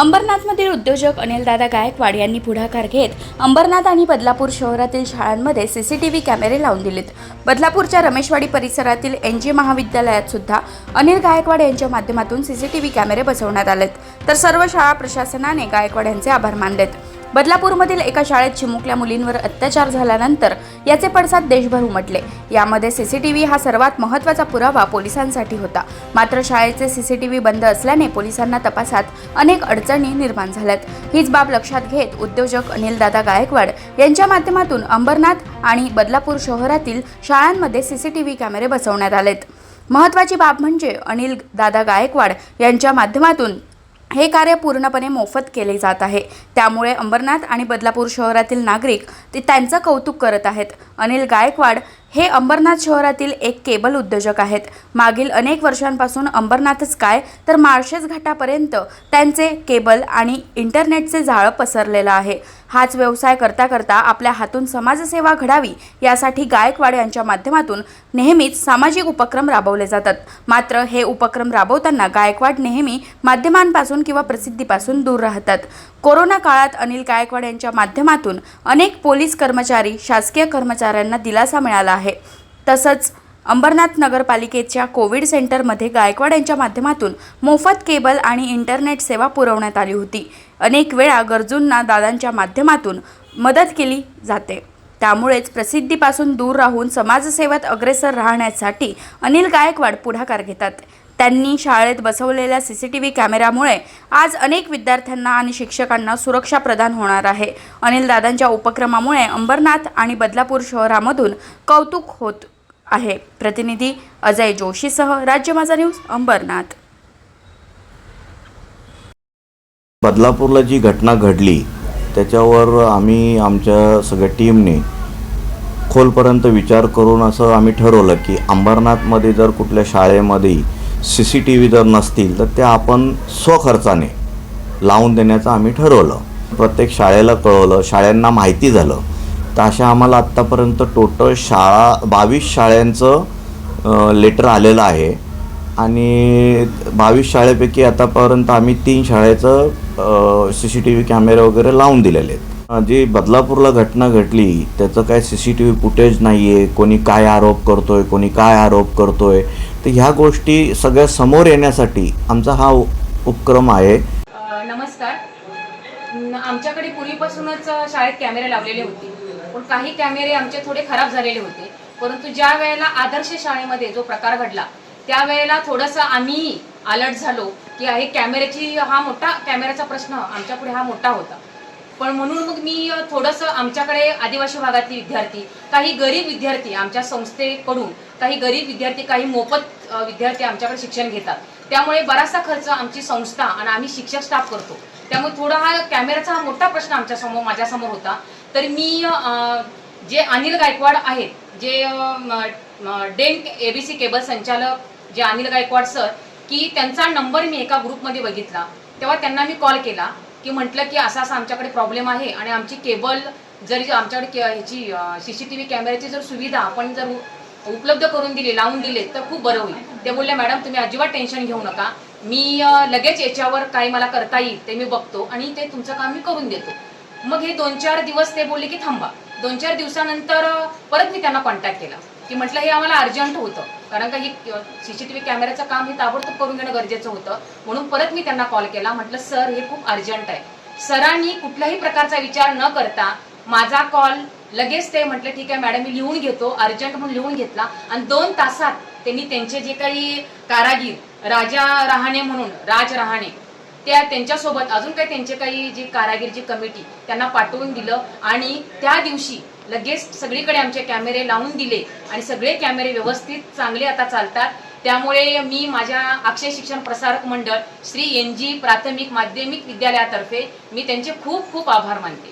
अंबरनाथमधील उद्योजक अनिलदादा गायकवाड यांनी पुढाकार घेत अंबरनाथ आणि बदलापूर शहरातील शाळांमध्ये सीसीटीव्ही कॅमेरे लावून दिलेत. बदलापूरच्या रमेशवाडी परिसरातील एन जी महाविद्यालयात सुद्धा अनिल गायकवाड यांच्या माध्यमातून सीसीटीव्ही कॅमेरे बसवण्यात आलेत. तर सर्व शाळा प्रशासनाने गायकवाड यांचे आभार मानलेत. बदलापूरमधील एका शाळेत चिमुकल्या मुलींवर अत्याचार झाल्यानंतर याचे पडसाद देशभर उमटले. यामध्ये सीसीटीव्ही हा सर्वात महत्त्वाचा पुरावा पोलिसांसाठी होता. मात्र शाळेचे सीसीटीव्ही बंद असल्याने पोलिसांना तपासात अनेक अडचणी निर्माण झाल्यात. हीच बाब लक्षात घेत उद्योजक अनिलदादा गायकवाड यांच्या माध्यमातून अंबरनाथ आणि बदलापूर शहरातील शाळांमध्ये सीसीटीव्ही कॅमेरे बसवण्यात आलेत. महत्त्वाची बाब म्हणजे अनिल दादा गायकवाड यांच्या माध्यमातून हे कार्य पूर्णपणे मोफत केले जात आहे. त्यामुळे अंबरनाथ आणि बदलापूर शहरातील नागरिक ते त्यांचं कौतुक करत आहेत. अनिल गायकवाड हे अंबरनाथ शहरातील एक केबल उद्योजक आहेत. मागील अनेक वर्षांपासून अंबरनाथच काय तर माळशेज घाटापर्यंत त्यांचे केबल आणि इंटरनेटचे जाळं पसरलेलं आहे. हाच व्यवसाय करता करता आपल्या हातून समाजसेवा घडावी यासाठी गायकवाड यांच्या माध्यमातून नेहमीच सामाजिक उपक्रम राबवले जातात. मात्र हे उपक्रम राबवताना गायकवाड नेहमी माध्यमांपासून किंवा प्रसिद्धीपासून दूर राहतात. कोरोना काळात अनिल गायकवाड यांच्या माध्यमातून अनेक पोलीस कर्मचारी शासकीय कर्मचारी कर्मचाऱ्यांना दिलासा मिळाला आहे. तसंच अंबरनाथ नगरपालिकेच्या कोविड सेंटरमध्ये गायकवाड यांच्या माध्यमातून मोफत केबल आणि इंटरनेट सेवा पुरवण्यात आली होती. अनेक वेळा गरजूंना दादांच्या माध्यमातून मदत केली जाते. त्यामुळेच प्रसिद्धीपासून दूर राहून समाजसेवेत अग्रेसर राहण्यासाठी अनिल गायकवाड पुढाकार घेतात. त्यांनी शाळेत बसवलेल्या सी सी टी व्ही कॅमेऱ्यामुळे आज अनेक विद्यार्थ्यांना आणि शिक्षकांना सुरक्षा प्रदान होणार आहे. अनिल दादांच्या उपक्रमामुळे अंबरनाथ आणि बदलापूर शहरामधून कौतुक होत आहे. प्रतिनिधी अजय जोशीसह राज्य माझा न्यूज अंबरनाथ. बदलापूरला जी घटना घडली त्याच्यावर आम्ही आमच्या सगळ्या टीमने खोलपर्यंत विचार करून असं आम्ही ठरवलं की अंबरनाथमध्ये जर कुठल्या शाळेमध्ये सी सी टी व्ही जर नसतील तर त्या आपण स्वखर्चाने लावून देण्याचं आम्ही ठरवलं. प्रत्येक शाळेला कळवलं शाळांना माहिती झालं. तर अशा आम्हाला आत्तापर्यंत टोटल शाळा बावीस शाळांचं लेटर आलेलं आहे. आणि बावीस शाळेपैकी आतापर्यंत आम्ही तीन शाळेचं सी सी टी व्ही कॅमेरे वगैरे लावून दिलेले आहेत. जी बदलापूरला घटना घडली त्याचं काय C C T V footage नाही आहे कोणी काय आरोप करतोय कोणी काय आरोप करतोय तर ह्या गोष्टी सगळ्या समोर येण्यासाठी आमचा हा उपक्रम आहे. नमस्कार. आमच्याकडे पूर्वीपासूनच शाळेत कॅमेरे लावलेले होते. पण काही कॅमेरे आमचे थोडे खराब झालेले होते. परंतु ज्या वेळेला आदर्श शाळेमध्ये जो प्रकार घडला त्यावेळेला थोडंसं आम्ही अलर्ट झालो की हे कॅमेऱ्याची हा मोठा कॅमेऱ्याचा प्रश्न आमच्यापुढे हा मोठा होता. पण म्हणून मग मी थोडंसं आमच्याकडे आदिवासी भागातली विद्यार्थी काही गरीब विद्यार्थी आमच्या संस्थेकडून काही गरीब विद्यार्थी काही मोफत विद्यार्थी आमच्याकडे शिक्षण घेतात. त्यामुळे बराचसा खर्च आमची संस्था आणि आम्ही शिक्षक स्टाफ करतो. त्यामुळे थोडा हा कॅमेराचा हा मोठा प्रश्न आमच्यासमोर माझ्यासमोर होता. तर मी जे अनिल गायकवाड आहेत जे डेंट ए बी सी केबल संचालक जे अनिल गायकवाड सर की त्यांचा नंबर मी एका ग्रुपमध्ये बघितला. तेव्हा त्यांना मी कॉल केला. की म्हटलं की असा असा आमच्याकडे प्रॉब्लेम आहे आणि आमची केबल जरी आमच्याकडे ह्याची सी सी टी व्ही कॅमेऱ्याची जर सुविधा आपण जर उपलब्ध करून दिली लावून दिले तर खूप बरं होईल. ते बोलले मॅडम तुम्ही अजिबात टेन्शन घेऊ नका. मी लगेच याच्यावर काही मला करता येईल ते मी बघतो आणि ते तुमचं काम मी करून देतो. मग हे दोन चार दिवस ते बोलले की थांबा. दोन चार दिवसानंतर परत मी त्यांना कॉन्टॅक्ट केला. की म्हटलं हे आम्हाला अर्जंट होतं. कारण का ही व्ही कॅमेऱ्याचं काम हे ताबडतोब करून घेणं गरजेचं होतं. म्हणून परत मी त्यांना कॉल केला. म्हटलं सर हे खूप अर्जंट आहे. सरांनी कुठल्याही प्रकारचा विचार न करता माझा कॉल लगेच ते म्हटलं ठीक आहे मॅडम मी लिहून घेतो. अर्जंट म्हणून लिहून घेतला. आणि दोन तासात त्यांनी त्यांचे जे काही कारागीर राजा रहाणे म्हणून राज रहाणे त्या त्यांच्यासोबत अजून काही त्यांचे काही जी कारागीर जी कमिटी त्यांना पाठवून दिलं आणि त्या दिवशी लगेच सगळीकडे आमचे कॅमेरे लावून दिले आणि सगळे कॅमेरे व्यवस्थित चांगले आता चालतात. त्यामुळे मी माझ्या अक्षय शिक्षण प्रसारक मंडळ श्री एन जी प्राथमिक माध्यमिक विद्यालयातर्फे मी त्यांचे खूप खूप आभार मानते.